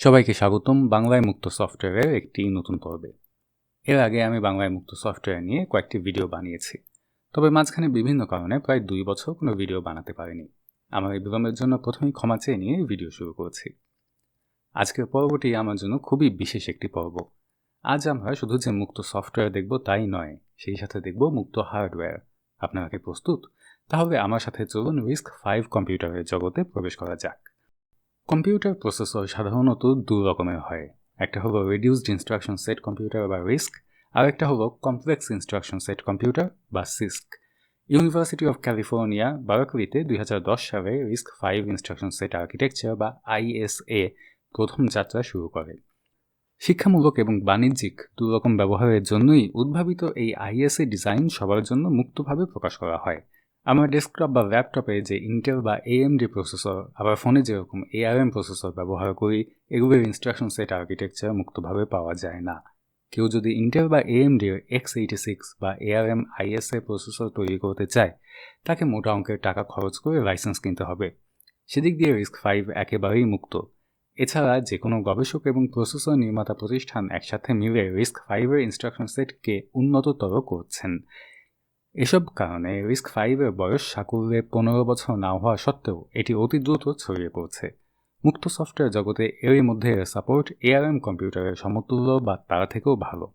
সবাইকে স্বাগতম বাংলায় মুক্ত সফটওয়্যারের একটি নতুন পর্বে। এর আগে আমি বাংলায় মুক্ত সফটওয়্যার নিয়ে কয়েকটি ভিডিও বানিয়েছি। তবে মাঝখানে বিভিন্ন কারণে প্রায় দুই বছর কোনো ভিডিও বানাতে পারিনি। আমার এই বিলম্বের জন্য প্রথমেই ক্ষমা চেয়ে নিয়ে ভিডিও শুরু করেছি। আজকের পর্বটি আমার জন্য খুবই বিশেষ একটি পর্ব। আজ আমরা শুধু যে মুক্ত সফটওয়্যার দেখব তাই নয়, সেই সাথে দেখব মুক্ত হার্ডওয়্যার। আপনারা কি প্রস্তুত? তাহলে আমার সাথে চলুন রিস্ক ফাইভ কম্পিউটারের জগতে প্রবেশ করা যাক। কম্পিউটার প্রসেসর সাধারণত দু রকমের হয়। একটা হলো রিডিউসড ইনস্ট্রাকশন সেট কম্পিউটার বা রিস্ক আর একটা হলো কমপ্লেক্স ইনস্ট্রাকশন সেট কম্পিউটার বা সিস্ক ইউনিভার্সিটি অফ ক্যালিফোর্নিয়া বারাকলিতে দুই হাজার দশ সালে RISC five instruction set architecture বা আইএসএ প্রথম যাত্রা শুরু করে। শিক্ষামূলক এবং বাণিজ্যিক দু রকম ব্যবহারের জন্যই উদ্ভাবিত এই আইএসএ ডিজাইন সবার জন্য মুক্তভাবে প্রকাশ করা হয়। আমার ডেস্কটপ বা ল্যাপটপে যে ইন্টেল বা এএমডি প্রসেসর আবার ফোনে যেরকম এআরএম প্রসেসর ব্যবহার করি, এগুলোর ইনস্ট্রাকশন সেট আর্কিটেকচার মুক্তভাবে পাওয়া যায় না। কেউ যদি ইন্টেল বা এএমডির এক্স এইটি সিক্স বা এআরএম আইএসএ প্রসেসর তৈরি করতে চায়, তাকে মোটা অঙ্কের টাকা খরচ করে লাইসেন্স কিনতে হবে। সেদিক দিয়ে রিস্ক ফাইভ একেবারেই মুক্ত। এছাড়া যে কোনো গবেষক এবং প্রসেসর নির্মাতা প্রতিষ্ঠান একসাথে মিলে রিস্ক ফাইভের ইনস্ট্রাকশন সেটকে উন্নততর করছেন। এসব কারণে রিস্ক ফাইভের বয়স সাকুল্যে পনেরো বছর না হওয়া সত্ত্বেও এটি অতি দ্রুত ছড়িয়ে পড়ছে। মুক্ত সফটওয়্যার জগতে এরই মধ্যে সাপোর্ট এআরএম কম্পিউটারের সমতুল্য বা তার থেকেও ভালো।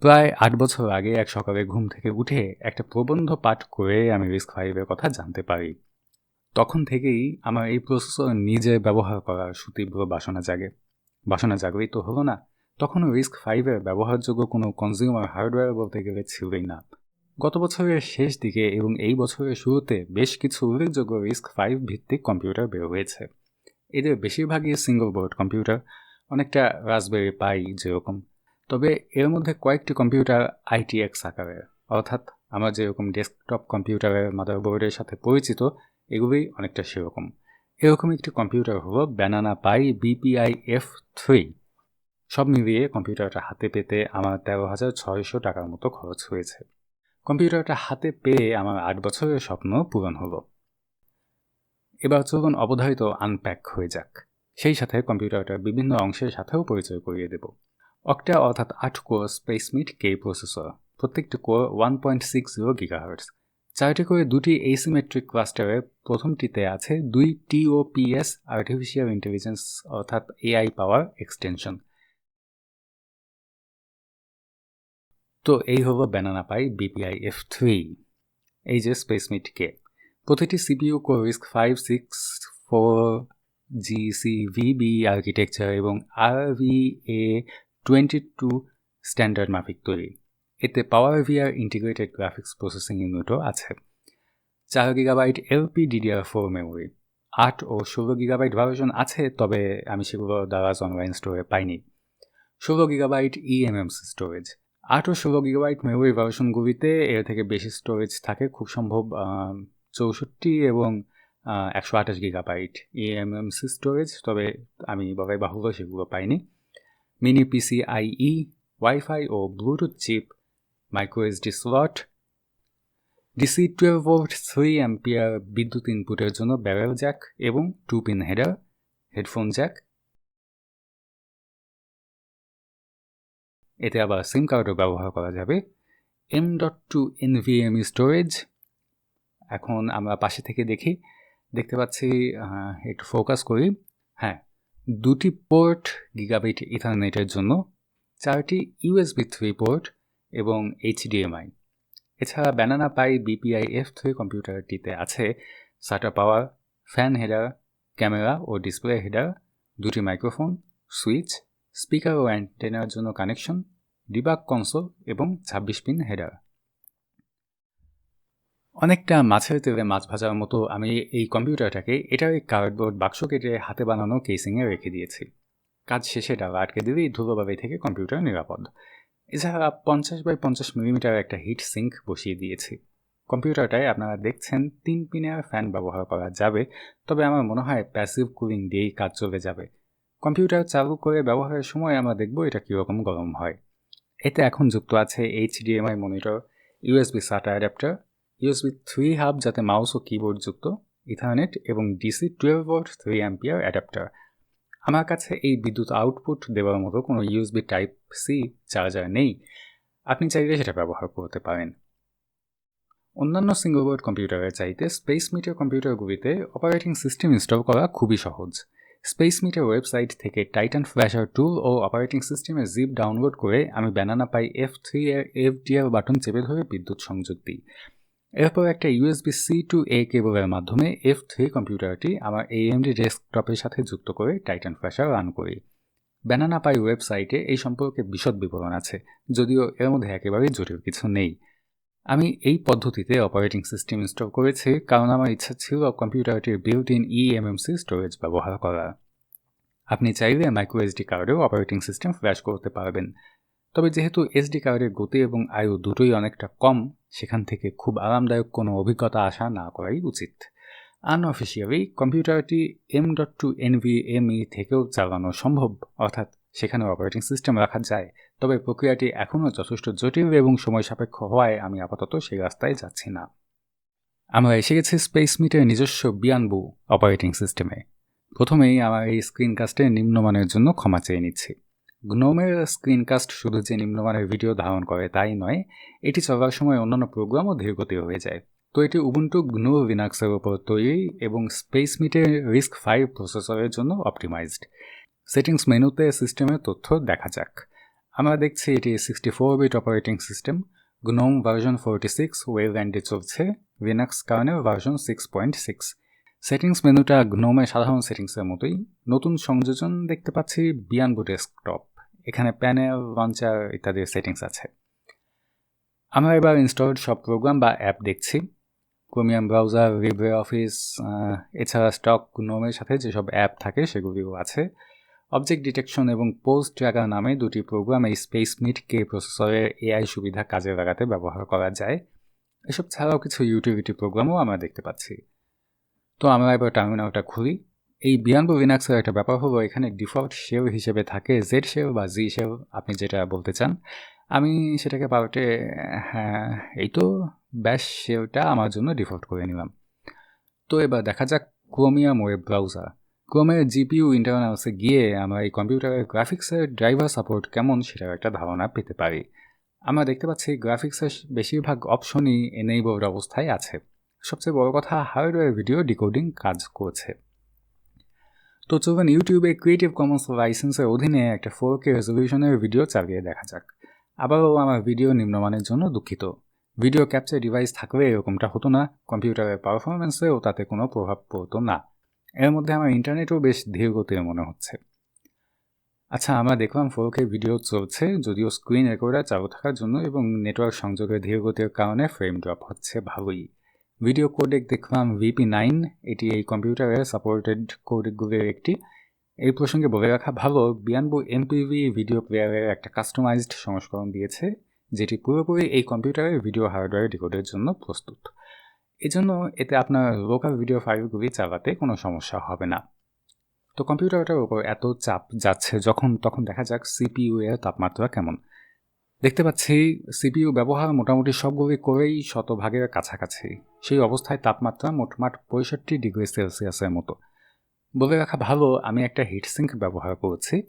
প্রায় আট বছর আগে এক সকালে ঘুম থেকে উঠে একটা প্রবন্ধ পাঠ করে আমি রিস্ক ফাইভের কথা জানতে পারি। তখন থেকেই আমার এই প্রসেসর নিজে ব্যবহার করার সুতীব্র বাসনা জাগে। বাসনা জাগলেই তো হলো না। তখনও রিস্ক ফাইভের ব্যবহারযোগ্য কোনো কনজিউমার হার্ডওয়্যার বলতে গেলে ছিলই না। গত বছরের শেষ দিকে এবং এই বছরের শুরুতে বেশ কিছু উল্লেখযোগ্য রিস্ক ফাইভ ভিত্তিক কম্পিউটার বের হয়েছে। এদের বেশিরভাগই সিঙ্গল বোর্ড কম্পিউটার, অনেকটা রাসবেরি পাই যেরকম। তবে এর মধ্যে কয়েকটি কম্পিউটার আইটিএক্স আকারের। অর্থাৎ আমরা যেরকম ডেস্কটপ কম্পিউটারের মাদারবোর্ডের সাথে পরিচিত, এগুলোই অনেকটা সেরকম। এরকম একটি কম্পিউটার হলো banana pi BPI F three সব মিলিয়ে কম্পিউটারটা হাতে পেতে আমার তেরো হাজার ছয়শো টাকার মতো খরচ হয়েছে। কম্পিউটারটা হাতে পেয়ে আমার আট বছরের স্বপ্ন পূরণ হলো। এবার চলুন অবধারিত আনপ্যাক হয়ে যাক, সেই সাথে কম্পিউটারটার বিভিন্ন অংশের সাথেও পরিচয় করিয়ে দেব। অক্টা অর্থাৎ আট কোর স্পেসমিট কে প্রসেসর প্রত্যেকটি core one point six zero gigahertz চারটি করে দুটি এইসিমেট্রিক ক্লাস্টারের প্রথমটিতে আছে দুই টিওপিএস আর্টিফিশিয়াল ইন্টেলিজেন্স অর্থাৎ এআই পাওয়ার এক্সটেনশন তো এই হলো banana pi BPI F three এই যে স্পেসমিট কে। প্রতিটি CPU core RISC five six four GC VB architecture এবং R V A twenty two standard মাফিক তৈরি। এতে power VR integrated graphics processing ইউনিটও আছে। চার gigabyte LP DDR four memory আট ও ষোলো গিগাবাইট ভার্সন আছে, তবে আমি সেগুলো দারাজ অনলাইন স্টোরে পাইনি। ষোলো গিগাবাইট ইএমএমসি স্টোরেজ আট ষোলো গিগাবাইট মেমোরি ভার্সনগুলিতে এর থেকে বেশি স্টোরেজ থাকে, খুব সম্ভব চৌষট্টি এবং একশো আঠাশ গিগাবাইট ইএমএমসি স্টোরেজ তবে আমি বাবাই বাহুল্য সেগুলো পাইনি। মিনি পিসি আইই ওয়াইফাই ও bluetooth chip micro SD slot DC twelve volt three ampere বিদ্যুৎ ইনপুটের জন্য ব্যারেল জ্যাক এবং two pin header headphone jack এতে আবার সিম কার্ডও ব্যবহার করা যাবে। M dot two NVMe storage এখন আমরা পাশে থেকে দেখি, দেখতে পাচ্ছি একটু ফোকাস করি। হ্যাঁ দুটি পোর্ট গিগাবিট ইথারনেটের জন্য, চারটি ইউএসবি থ্রি পোর্ট এবং এইচডিএমআই এছাড়া banana pi BPI F three কম্পিউটারটিতে আছে SATA power fan header camera ও ডিসপ্লে হেডার দুটি মাইক্রোফোন সুইচ স্পিকার ও অ্যান্টেনার জন্য কানেকশন ডিবাক কনসোল এবং ছাব্বিশ পিন হেডার। অনেকটা মাছের তেলে মাছ ভাজার মতো আমি এই কম্পিউটারটাকে এটার এই কার্ডবোর্ড বাক্স কেটে হাতে বানানো কেসিংয়ে রেখে দিয়েছি। কাজ শেষে এটা আটকে দিলেই ধুলোবাবি থেকে কম্পিউটার নিরাপদ। এছাড়া পঞ্চাশ বাই পঞ্চাশ মিলিমিটার একটা হিট সিঙ্ক বসিয়ে দিয়েছি। কম্পিউটারটায় আপনারা দেখছেন তিন পিনের ফ্যান ব্যবহার করা যাবে, তবে আমার মনে হয় প্যাসিভ কুলিং দিয়েই কাজ চলে যাবে। কম্পিউটার চালু করে ব্যবহারের সময় আমরা দেখব এটা কীরকম গরম হয়। এতে এখন যুক্ত আছে HDMI monitor USB SATA adapter USB three hub যাতে মাউস ও কিবোর্ড যুক্ত, ইথারনেট এবং DC twelve volt three ampere adapter. আমার কাছে এই বিদ্যুৎ আউটপুট দেওয়ার মতো কোনো ইউএসবি টাইপ সি চার্জার নেই। আপনি চাইলে সেটা ব্যবহার করতে পারেন। অন্যান্য সিঙ্গল বোর্ড কম্পিউটারের চাইতে স্পেস মিটার কম্পিউটারগুলিতে অপারেটিং সিস্টেম ইনস্টল করা খুবই সহজ। স্পেস মিটার ওয়েবসাইট থেকে টাইটান ফ্ল্যাশার টুল ও অপারেটিং সিস্টেমের জিপ ডাউনলোড করে আমি ব্যানানা পাই এফ থ্রি এর এফ ডিআর বাটন চেপে ধরে বিদ্যুৎ সংযোগ দিই। এরপর একটা ইউএসবি সি টু এ কেবলের মাধ্যমে এফ থ্রি কম্পিউটারটি আমার এএমডি ডেস্কটপের সাথে যুক্ত করে টাইটান ফ্ল্যাশার রান করি। ব্যানানা পাই ওয়েবসাইটে এই সম্পর্কে বিশদ বিবরণ আছে, যদিও এর মধ্যে একেবারেই জটিল কিছু নেই। আমি এই পদ্ধতিতে অপারেটিং সিস্টেম ইনস্টল করেছি কারণ আমার ইচ্ছা ছিল কম্পিউটারটির বিল্ট ইন ইএমএমসি স্টোরেজ ব্যবহার করা। আপনি চাইলে মাইক্রো এসডি কার্ডেও অপারেটিং সিস্টেম ফ্ল্যাশ করতে পারবেন। তবে যেহেতু এসডি কার্ডের গতি এবং আয়ু দুটোই অনেকটা কম, সেখান থেকে খুব আরামদায়ক কোনো অভিজ্ঞতা আশা না করাই উচিত। আনঅফিসিয়ালি কম্পিউটারটি এম ডট টু এনভিএমই থেকেও চালানো সম্ভব, অর্থাৎ সেখানে অপারেটিং সিস্টেম রাখা যায়। তবে প্রক্রিয়াটি এখনও যথেষ্ট জটিল এবং সময় সাপেক্ষ হওয়ায় আমি আপাতত সেই রাস্তায় যাচ্ছি না। আমরা এসে গেছি স্পেস মিটের নিজস্ব বিয়ানবু অপারেটিং সিস্টেমে প্রথমেই আমার এই স্ক্রিনকাস্টের নিম্নমানের জন্য ক্ষমা চেয়ে নিচ্ছি। গ্নোমের স্ক্রিনকাস্ট শুধু যে নিম্নমানের ভিডিও ধারণ করে তাই নয়, এটি চলার সময় অন্যান্য প্রোগ্রামও ধীরগতি হয়ে যায়। তো এটি উবুন্টু গ্নো লিনাক্সের উপর তৈরি এবং স্পেস মিটের রিস্ক ফাইভ প্রসেসরের জন্য অপটিমাইজড সেটিংস মেনুতে সিস্টেমের তথ্য দেখা যাক। আমরা দেখছি এটি sixty four bit operating system GNOME version forty six wave অ্যান্ডে চলছে Linux kernel version six point six settings মেনুটা গ্নোমের সাধারণ সেটিংসের মতোই। নতুন সংযোজন দেখতে পাচ্ছি বিয়ানবু ডেস্কটপ এখানে প্যানেল লঞ্চার ইত্যাদির সেটিংস আছে। আমরা এবার ইনস্টলড সব প্রোগ্রাম বা অ্যাপ দেখছি। ক্রোমিয়াম ব্রাউজার রিভে অফিস এছাড়া স্টক গ্নোমের সাথে যেসব অ্যাপ থাকে সেগুলিও আছে। অবজেক্ট ডিটেকশন এবং পোস্ট ট্র্যাকার নামে দুটি প্রোগ্রাম এই স্পেস মিটকে প্রসেসরের এআই সুবিধা কাজে লাগাতে ব্যবহার করা যায়। এসব ছাড়াও কিছু ইউটিলিটি প্রোগ্রামও আমরা দেখতে পাচ্ছি। তো আমরা এবার টার্মিনালটা খুলি। এই বিয়ানবো লিনাক্সের একটা ব্যাপার হলো, এখানে ডিফল্ট শেল হিসেবে থাকে জেড শেল বা জি শেল আপনি যেটা বলতে চান। আমি সেটাকে পাল্টে হ্যাঁ এই তো ব্যাশ শেলটা আমার জন্য ডিফল্ট করে নিলাম। তো এবার দেখা যাক ক্রোমিয়াম ওয়েব ব্রাউজার ক্রোমের জিপিইউ ইন্টারনালসে গিয়ে আমরা এই কম্পিউটারের গ্রাফিক্সের ড্রাইভার সাপোর্ট কেমন সেটার একটা ধারণা পেতে পারি। আমরা দেখতে পাচ্ছি গ্রাফিক্সের বেশিরভাগ অপশনই এনেইবলড অবস্থায় আছে। সবচেয়ে বড় কথা, হার্ডওয়্যার ভিডিও ডিকোডিং কাজ করছে। তো চলুন ইউটিউবে ক্রিয়েটিভ কমন্স লাইসেন্সের অধীনে একটা ফোর কে রেজলিউশনের ভিডিও চালিয়ে দেখা যাক। আবারও আমার ভিডিও নিম্নমানের জন্য দুঃখিত। ভিডিও ক্যাপচার ডিভাইস থাকলে এরকমটা হতো না। কম্পিউটারের পারফরমেন্সেও তাতে কোনো প্রভাব পড়তো না। এর মধ্যে আমার ইন্টারনেটও বেশ ধীরগতির মনে হচ্ছে। আচ্ছা আমরা দেখলাম ফোর কে ভিডিও চলছে, যদিও স্ক্রিন রেকর্ডার চালু থাকার জন্য এবং নেটওয়ার্ক সংযোগের ধীরগতির কারণে ফ্রেম ড্রপ হচ্ছে ভালোই। ভিডিও কোডেক দেখলাম ভিপি নাইন এটি এই কম্পিউটারের সাপোর্টেড কোডেকগুলির একটি। এই প্রসঙ্গে বলে রাখা ভালো বিয়ানবু এমপিভি ভিডিও প্লেয়ারের একটা কাস্টমাইজড সংস্করণ দিয়েছে, যেটি পুরোপুরি এই কম্পিউটারের ভিডিও হার্ডওয়্যার ডিকোডের জন্য প্রস্তুত। এজন্য এতে আপনার লোকাল ভিডিও ফাইলগুলি চালাতে কোনো সমস্যা হবে না। তো কম্পিউটারটার উপর এত চাপ যাচ্ছে, যখন তখন দেখা যাক সিপিইউ এর তাপমাত্রা কেমন। দেখতে পাচ্ছি সিপিইউ ব্যবহার মোটামুটি সবগুলি করেই শতভাগের কাছাকাছি। সেই অবস্থায় তাপমাত্রা মোটমাট পঁয়ষট্টি ডিগ্রি সেলসিয়াসের মতো। বলে রাখা ভালো, আমি একটা হিটসিঙ্ক ব্যবহার করেছি।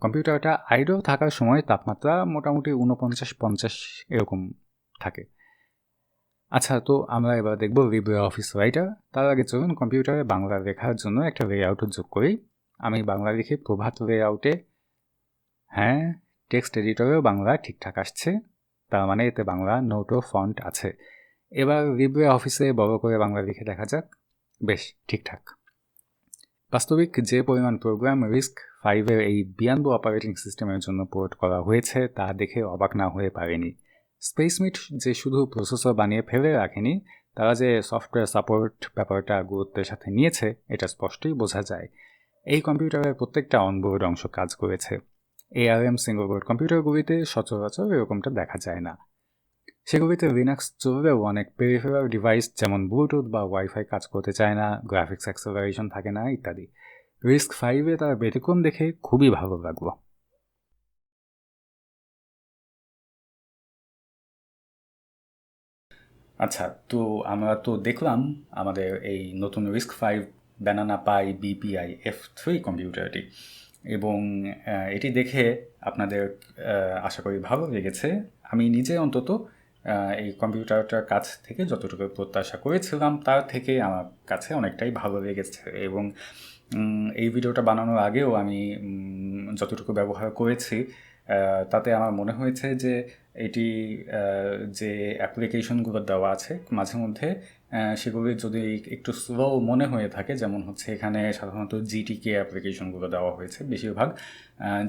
কম্পিউটারটা আইডল থাকার সময় তাপমাত্রা মোটামুটি উনপঞ্চাশ পঞ্চাশ এরকম থাকে। আচ্ছা তো আমরা এবার দেখব লিব্রে অফিস রাইটার তার আগে চলুন কম্পিউটারে বাংলা লেখার জন্য একটা লেআউট যোগ করি। আমি বাংলা লিখে প্রভাত লেআউটে হ্যাঁ টেক্সট এডিটরেও বাংলা ঠিকঠাক আসছে। তার মানে এতে বাংলা নোটও ফন্ট আছে। এবার লিব্রে অফিসে বড় করে বাংলা লিখে দেখা যাক। বেশ, ঠিকঠাক। বাস্তবিক যে পরিমাণ প্রোগ্রাম রিস্ক ফাইভের এই বিয়ানবো অপারেটিং সিস্টেমের জন্য পোর্ট করা হয়েছে, তা দেখে অবাক না হয়ে পারেনি। স্পেসমিট যে শুধু প্রসেসর বানিয়ে ফেলে রাখেনি, তারা যে সফটওয়্যার সাপোর্ট ব্যাপারটা গুরুত্বের সাথে নিয়েছে, এটা স্পষ্টই বোঝা যায়। এই কম্পিউটারের প্রত্যেকটা অনবোর্ড অংশ কাজ করেছে। এআরএম সিঙ্গল বোর্ড কম্পিউটারগুলিতে সচরাচর এরকমটা দেখা যায় না। সেগুলিতে লিনাক্স চললেও অনেক পেরিফেরাল ডিভাইস যেমন ব্লুটুথ বা ওয়াইফাই কাজ করতে চায় না গ্রাফিক্স অ্যাক্সেলারেশন থাকে না, ইত্যাদি। রিস্ক ফাইভে তার ব্যতিক্রম দেখে খুবই ভালো লাগল। আচ্ছা তো আমরা তো দেখলাম আমাদের এই নতুন RISC five banana pi BPI F three কম্পিউটারটি এবং এটি দেখে আপনাদের আশা করি ভালো লেগেছে। আমি নিজে অন্তত এই কম্পিউটারটার কাছ থেকে যতটুকু প্রত্যাশা করেছিলাম, তার থেকে আমার কাছে অনেকটাই ভালো লেগেছে এবং এই ভিডিওটা বানানোর আগেও আমি যতটুকু ব্যবহার করেছি তাতে আমার মনে হয়েছে যে এটি যে অ্যাপ্লিকেশনগুলো দেওয়া আছে মাঝে মধ্যে সেগুলি যদি একটু স্লো মনে হয়ে থাকে, যেমন হচ্ছে এখানে সাধারণত জিটিকে অ্যাপ্লিকেশনগুলো দেওয়া হয়েছে বেশিরভাগ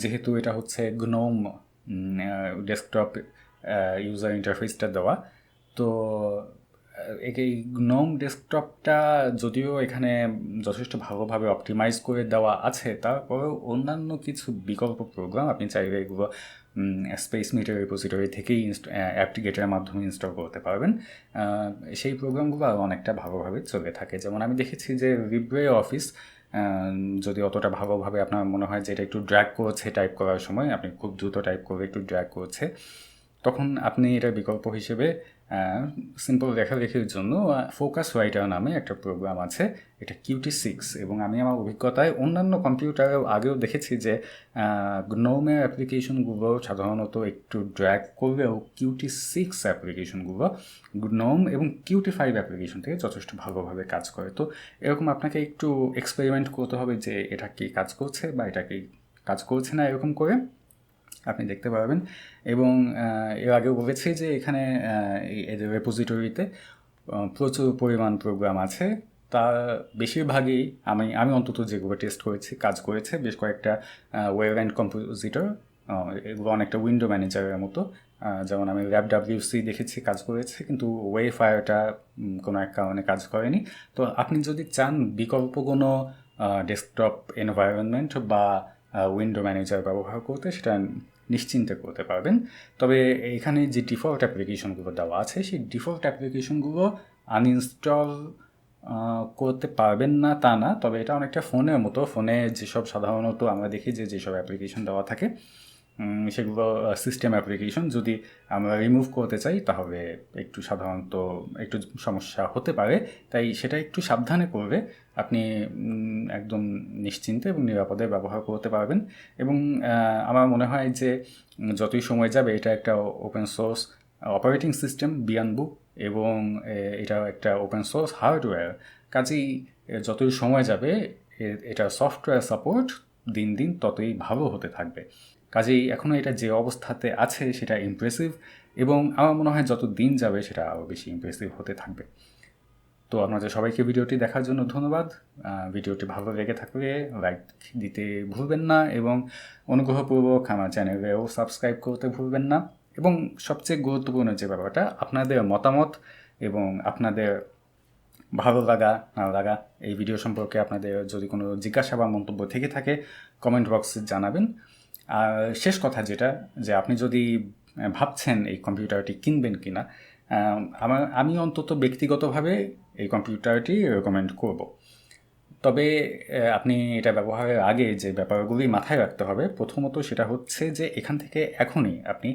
যেহেতু এটা হচ্ছে গ্নোম ডেস্কটপ ইউজার ইন্টারফেসটা দেওয়া, তো এই গ্নোম ডেস্কটপটা যদিও এখানে যথেষ্ট ভালোভাবে অপটিমাইজ করে দেওয়া আছে, তারপরেও অন্যান্য কিছু বিকল্প প্রোগ্রাম আপনি চাইলে এগুলো স্পেস মিটার রিপোজিটরি থেকেই অ্যাপ্লিকেটারের মাধ্যমে ইনস্টল করতে পারবেন। সেই প্রোগ্রামগুলো আরও অনেকটা ভালোভাবে চলে থাকে। যেমন আমি দেখেছি যে লিব্রে অফিস যদি অতটা ভালোভাবে আপনার মনে হয় যে এটা একটু ড্র্যাগ করছে টাইপ করার সময়, আপনি খুব দ্রুত টাইপ করবে একটু ড্র্যাগ করছে, তখন আপনি এটা বিকল্প হিসেবে সিম্পল লেখালেখির জন্য ফোকাস রাইটার নামে একটা প্রোগ্রাম আছে, এটা কিউটি সিক্স এবং আমি আমার অভিজ্ঞতায় অন্যান্য কম্পিউটারেও আগেও দেখেছি যে গ্নোমের অ্যাপ্লিকেশনগুলো সাধারণত একটু ড্র্যাগ করলেও কিউটি সিক্স অ্যাপ্লিকেশনগুলো গ্নোম এবং কিউটি ফাইভ অ্যাপ্লিকেশন থেকে যথেষ্ট ভালোভাবে কাজ করে। তো এরকম আপনাকে একটু এক্সপেরিমেন্ট করতে হবে যে, এটা কি কাজ করছে বা এটা কি কাজ করছে না এরকম করে। আপনি দেখতে পারবেন। এবং এর আগেও বলেছি যে এখানে এদের রেপোজিটরিতে প্রচুর পরিমাণ প্রোগ্রাম আছে। তার বেশিরভাগই আমি আমি অন্তত যেগুলো টেস্ট করেছি, কাজ করেছে, বেশ কয়েকটা ওয়েব অ্যান্ড কম্পোজিটর এগুলো অনেকটা উইন্ডো ম্যানেজারের মতো। যেমন আমি ল্যাব ডাব্লিউসি দেখেছি, কাজ করেছে, কিন্তু ওয়ে ফায়ারটা কোনো এক কারণে কাজ করেনি। তো আপনি যদি চান বিকল্প কোনো ডেস্কটপ এনভায়রনমেন্ট বা উইন্ডো ম্যানেজার ব্যবহার করতে, সেটা নিশ্চিন্তে করতে পারবেন। তবে এখানে যে ডিফল্ট অ্যাপ্লিকেশনগুলো দেওয়া আছে, সেই ডিফল্ট অ্যাপ্লিকেশনগুলো আনইনস্টল করতে পারবেন না তা না, তবে এটা অনেকটা ফোনের মতো। ফোনে যেসব সাধারণত আমরা দেখি যে যেসব অ্যাপ্লিকেশন দেওয়া থাকে সেগুলো সিস্টেম অ্যাপ্লিকেশন যদি আমরা রিমুভ করতে চাই, তাহলে একটু সাধারণত একটু সমস্যা হতে পারে। তাই সেটা একটু সাবধানে করবে আপনি একদম নিশ্চিন্তে এবং নিরাপদে ব্যবহার করতে পারবেন। এবং আমার মনে হয় যে যতই সময় যাবে, এটা একটা open source operating system Bianbu এবং এটা একটা ওপেন সোর্স হার্ডওয়্যার কাজেই যতই সময় যাবে এটা সফটওয়্যার সাপোর্ট দিন দিন ততই ভালো হতে থাকবে। কাজেই এখনও এটা যে অবস্থাতে আছে সেটা ইমপ্রেসিভ এবং আমার মনে হয় যত দিন যাবে সেটা আরও বেশি ইমপ্রেসিভ হতে থাকবে। তো আপনাদের সবাইকে ভিডিওটি দেখার জন্য ধন্যবাদ। ভিডিওটি ভালো লেগে থাকলে লাইক দিতে ভুলবেন না এবং অনুগ্রহপূর্বক আমার চ্যানেলেও সাবস্ক্রাইব করতে ভুলবেন না এবং সবচেয়ে গুরুত্বপূর্ণ যে ব্যাপারটা, আপনাদের মতামত এবং আপনাদের ভালো লাগা, না লাগা এই ভিডিও সম্পর্কে আপনাদের যদি কোনো জিজ্ঞাসা বা মন্তব্য থেকে থাকে কমেন্ট বক্সে জানাবেন। শেষ কথা যেটা, যে আপনি যদি ভাবছেন এই কম্পিউটারটি কিনবেন কি না আমার, আমি অন্তত ব্যক্তিগতভাবে এই কম্পিউটারটি রেকমেন্ড করব। তবে আপনি এটা ব্যবহারের আগে যে ব্যাপারগুলি মাথায় রাখতে হবে, প্রথমত সেটা হচ্ছে যে এখান থেকে এখনই আপনি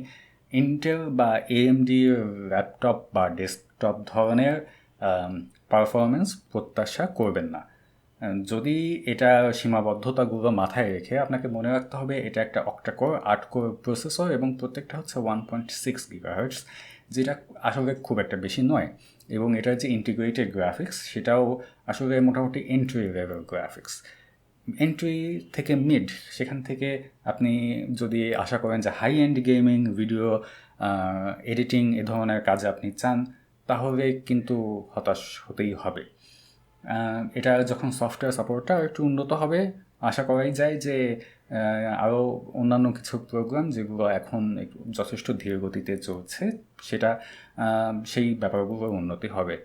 ইন্টেল বা এএমডি ল্যাপটপ বা ডেস্কটপ ধরনের পারফরমেন্স প্রত্যাশা করবেন না। যদি এটা সীমাবদ্ধতাগুলো মাথায় রেখে আপনাকে মনে রাখতে হবে, এটা একটা অক্টাকোর আট কোর প্রসেসর এবং প্রত্যেকটা হচ্ছে ওয়ান পয়েন্ট সিক্স গিগাহার্টস যেটা আসলে খুব একটা বেশি নয়। এবং এটার যে ইন্টিগ্রেটেড গ্রাফিক্স সেটাও আসলে মোটামুটি এন্ট্রি লেভেল গ্রাফিক্স এন্ট্রি থেকে মিড সেখান থেকে আপনি যদি আশা করেন যে high end gaming video editing এ ধরনের কাজ আপনি চান, তাহলে কিন্তু হতাশ হতেই হবে। এটা যখন সফটওয়্যার সাপোর্টটা একটু উন্নত হবে, আশা করাই যায় যে আরও অন্যান্য কিছু প্রোগ্রাম যেগুলো এখন যথেষ্ট ধীর গতিতে চলছে, সেটা সেই ব্যাপারগুলোর উন্নতি হবে।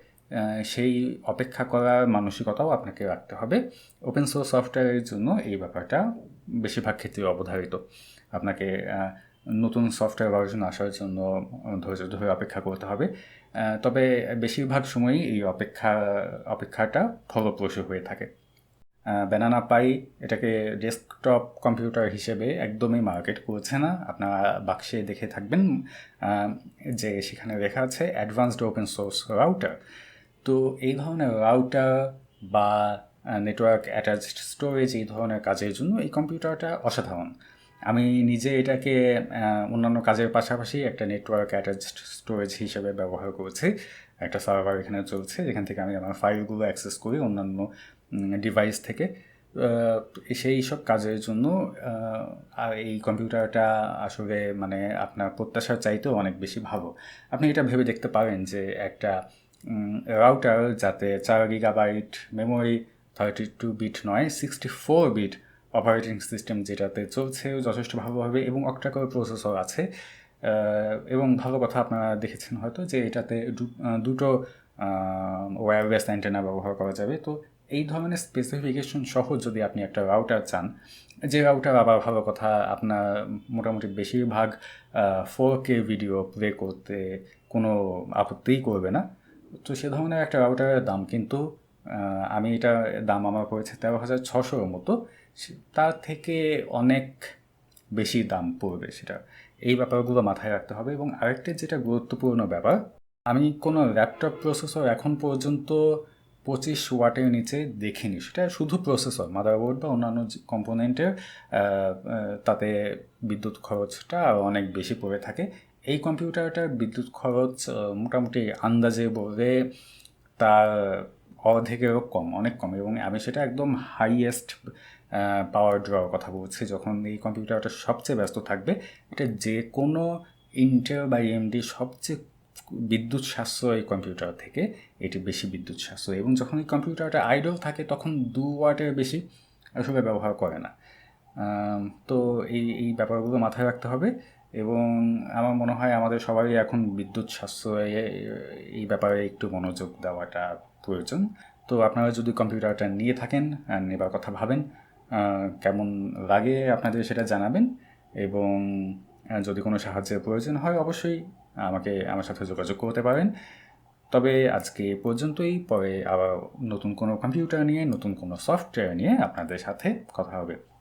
সেই অপেক্ষা করার মানসিকতাও আপনাকে রাখতে হবে। ওপেন সোর্স সফটওয়্যারের জন্য এই ব্যাপারটা বেশিরভাগ ক্ষেত্রে অবধারিত। আপনাকে নতুন সফটওয়্যার ভার্জন আসার জন্য ধৈর্য ধরে অপেক্ষা করতে হবে। তবে বেশিরভাগ সময়ই এই অপেক্ষা, অপেক্ষাটা ফলপ্রসূ হয়ে থাকে। ব্যানানা পাই এটাকে ডেস্কটপ কম্পিউটার হিসেবে একদমই মার্কেট করছে না। আপনারা বাক্সে দেখে থাকবেন যে সেখানে লেখা আছে অ্যাডভান্সড ওপেন সোর্স রাউটার তো এই ধরনের রাউটার বা নেটওয়ার্ক অ্যাটাচড স্টোরেজ এই ধরনের কাজের জন্য এই কম্পিউটারটা অসাধারণ। আমি নিজে এটাকে অন্যান্য কাজের পাশাপাশি একটা নেটওয়ার্ক অ্যাটাচড স্টোরেজ হিসেবে ব্যবহার করেছি। একটা সার্ভার এখানে চলছে, যেখান থেকে আমি আমার ফাইলগুলো অ্যাক্সেস করি অন্যান্য ডিভাইস থেকে। সেই সব কাজের জন্য এই কম্পিউটারটা আসলে মানে আপনার প্রত্যাশার চাইতেও অনেক বেশি ভালো। আপনি এটা ভেবে দেখতে পারেন যে একটা রাউটার যাতে চার gigabyte memory thirty two bit নয় sixty four bit operating system যেটাতে চলছে, যথেষ্ট ভালোভাবে এবং অক্টাকোর প্রসেসর আছে। এবং ভালো কথা আপনারা দেখেছেন হয়তো যে এটাতে দুটো ওয়্যারলেস অ্যান্টেনা ব্যবহার করা যাবে। তো এই ধরনের স্পেসিফিকেশন সহ যদি আপনি একটা রাউটার চান, যে রাউটার আবার ভালো কথা, আপনার মোটামুটি বেশিরভাগ ফোর কে ভিডিও প্লে করতে কোনো আপত্তিই করবে না। তো সে ধরনের একটা রাউটারের দাম কিন্তু আমি এটা দাম আমার পড়েছে তেরো হাজার ছশোর মতো। তার থেকে অনেক বেশি দাম পড়বে সেটা। এই ব্যাপারগুলো মাথায় রাখতে হবে এবং আরেকটা যেটা গুরুত্বপূর্ণ ব্যাপার, আমি কোনো ল্যাপটপ প্রসেসর এখন পর্যন্ত পঁচিশ ওয়াটের নিচে দেখিনি। সেটা শুধু প্রসেসর, মাদারবোর্ড বা অন্যান্য কম্পোনেন্টের তাতে বিদ্যুৎ খরচটা অনেক বেশি পড়ে থাকে। এই কম্পিউটারটার বিদ্যুৎ খরচ মোটামুটি আন্দাজে বলে তার অর্ধেকেরও কম, অনেক কম এবং আমি সেটা একদম হাইয়েস্ট পাওয়ার ড্রর কথা বলছি, যখন এই কম্পিউটারটা সবচেয়ে ব্যস্ত থাকবে, এটা যে কোনো ইন্টেল বা এমডি সবচেয়ে বিদ্যুৎ সাশ্রয়ী কম্পিউটার থেকে এটি বেশি বিদ্যুৎ সাশ্রয় এবং যখন এই কম্পিউটারটা আইডল থাকে, তখন দু ওয়াটের বেশি আসলে ব্যবহার করে না। তো এই এই ব্যাপারগুলো মাথায় রাখতে হবে এবং আমার মনে হয় আমাদের সবারই এখন বিদ্যুৎ সাশ্রয়ে এই ব্যাপারে একটু মনোযোগ দেওয়াটা প্রয়োজন। তো আপনারা যদি কম্পিউটারটা নিয়ে থাকেন আর নেবার কথা ভাবেন কেমন লাগে আপনাদের সেটা জানাবেন এবং যদি কোনো সাহায্যের প্রয়োজন হয় অবশ্যই আমাকে, আমার সাথে যোগাযোগ করতে পারেন। তবে আজকে পর্যন্তই, পরে আবার নতুন কোনো কম্পিউটার নিয়ে, নতুন কোনো সফটওয়্যার নিয়ে আপনাদের সাথে কথা হবে।